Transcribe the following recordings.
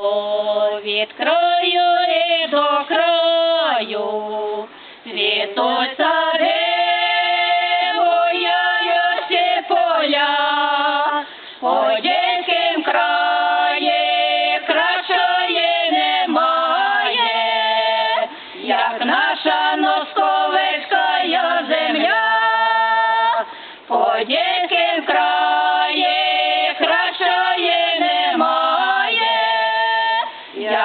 О, від краю і до краю, буяють всі поля, Одеським краї кращої немає, як наша носковицька земля, краї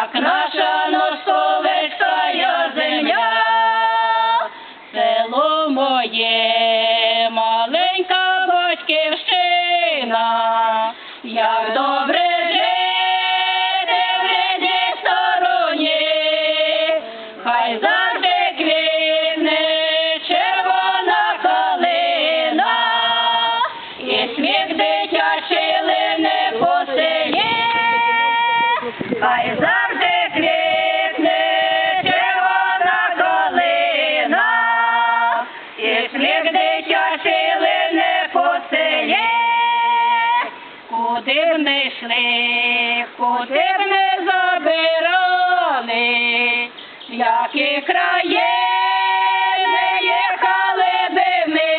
як наша носковицька земля, село моє, маленька батьківщина, як добре жити в рідній стороні, хай завжди квітне червона калина, і сміх дитячий лине по Куди не йшли, куди не забирали, які краї не їхали би ми,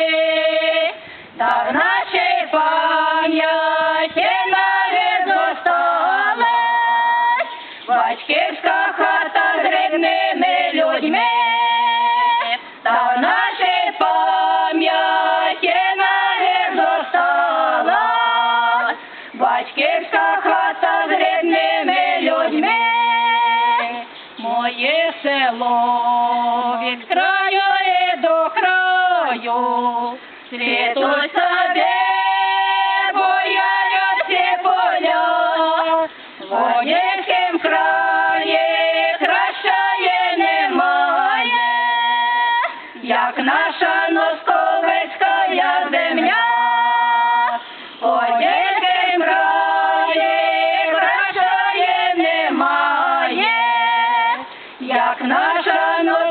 та в нашій пам'яті навіть зосталась батьківська хата з рідними людьми, село від краю і до краю, сади, бояють поля, в Одеськім краї немає, як наша носковицька земля. Наша носковицька